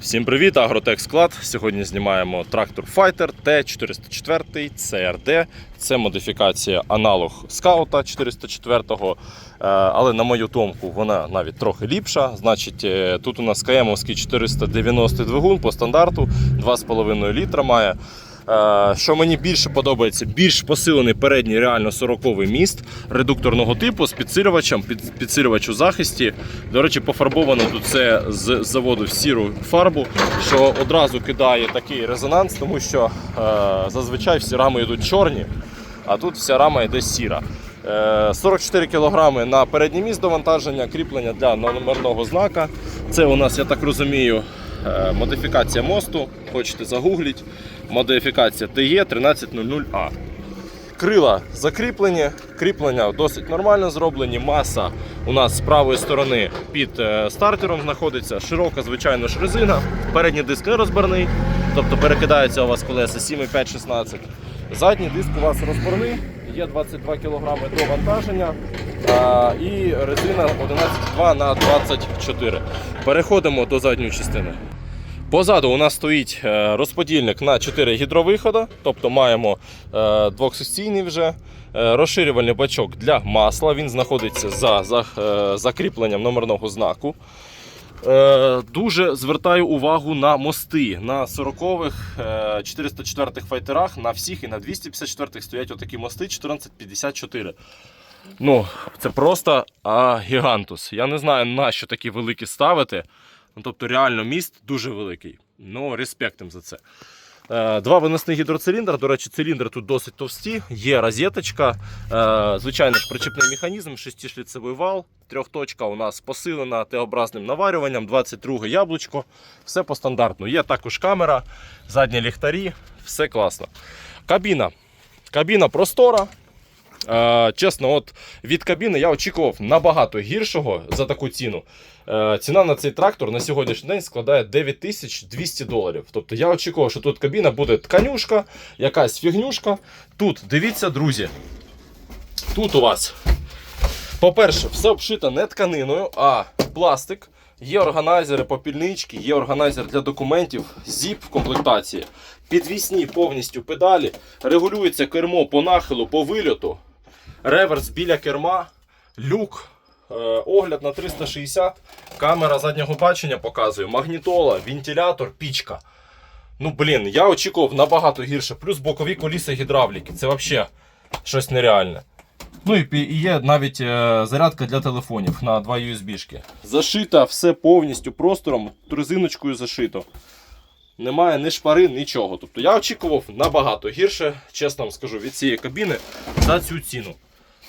Всім привіт, Агротек Склад. Сьогодні знімаємо трактор Fighter T404 CRD. Це модифікація аналог скаута 404, е, але на мою думку вона навіть трохи ліпша. Значить, е, тут у нас Каємовський 490 двигун по стандарту 2,5 літра має. Е, Що мені більше подобається, більш посилений передній реально 40-й міст редукторного типу з підсилювачем, під, підсилювач у захисті. До речі, пофарбовано тут це з заводу в сіру фарбу, що одразу кидає такий резонанс, тому що е, зазвичай всі рами йдуть чорні, а тут вся рама йде сіра. Е, 44 кг на передній міст довантаження, кріплення для номерного знака. Це у нас, я так розумію, е, модифікація мосту. Хочете загугліть. Модифікація TE 1300A. Крила закріплені, кріплення досить нормально зроблені. Маса у нас з правої сторони під е, стартером знаходиться. Широка, звичайно ж, резина. Передній диск не розборний, тобто перекидається у вас колеса 7,5, 16. Задній диск у вас розборний, є 22 кг до вантаження а, і резина 11,2 на 24. Переходимо до задньої частини. Позаду у нас стоїть е, розподільник на 4 гідровиходи, тобто маємо е, двохсекційний вже е, розширювальний бачок для масла. Він знаходиться за, за закріпленням номерного знаку. Е, Дуже звертаю увагу на мости. На 40-х, 404-х файтерах, на всіх і на 254-х стоять отакі мости 1454. Ну, це просто а, гігантус. Я не знаю, на що такі великі ставити. Ну, тобто, реально міст дуже великий. Ну, респект їм за це. Е, Два виносних гідроциліндри. До речі, циліндри тут досить товсті. Є розеточка, е, звичайно ж причепний механізм, шестишліцевий вал. Трьохточка у нас посилена Т-образним наварюванням, 22 яблучко. Все по стандартну. Є також камера, задні ліхтарі, все класно. Кабіна. Кабіна простора. Е, чесно, от від кабіни я очікував набагато гіршого за таку ціну. Е, ціна на цей трактор на сьогоднішній день складає 9200 доларів. Тобто я очікував, що тут кабіна буде тканюшка, якась фігнюшка. Тут, дивіться, друзі. Тут у вас, по-перше, все обшито не тканиною, а пластик. Є органайзери, попільнички, є органайзер для документів, зіп в комплектації. Підвісні повністю педалі, регулюється кермо по нахилу, по вильоту, реверс біля керма, люк, е, огляд на 360, камера заднього бачення показує, магнітола, вентилятор, пічка. Ну, блін, я очікував набагато гірше. Плюс бокові коліса гідравліки. Це взагалі щось нереальне. Ну і є навіть е, зарядка для телефонів на два USB-шки. Зашита все повністю простором, резиночкою зашито. Немає ні шпари, нічого. Тобто я очікував набагато гірше, чесно вам скажу, від цієї кабіни за цю ціну.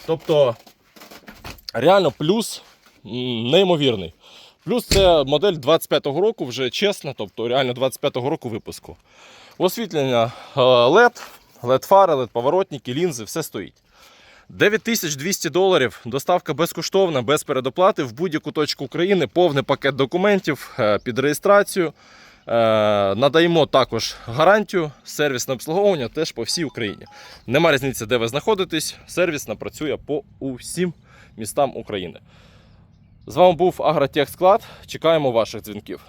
Тобто, реально плюс неймовірний. Плюс це модель 25-го року, вже чесно, тобто реально 25-го року випуску. Освітлення е, LED, LED фари, LED поворотники, лінзи, все стоїть. 9200 доларів, доставка безкоштовна, без передоплати в будь-яку точку України, повний пакет документів е, під реєстрацію. Е, Надаємо також гарантію, сервісне обслуговування теж по всій Україні. Нема різниці, де ви знаходитесь, Сервісна працює по усім містам України. З вами був Агротехсклад. Чекаємо ваших дзвінків.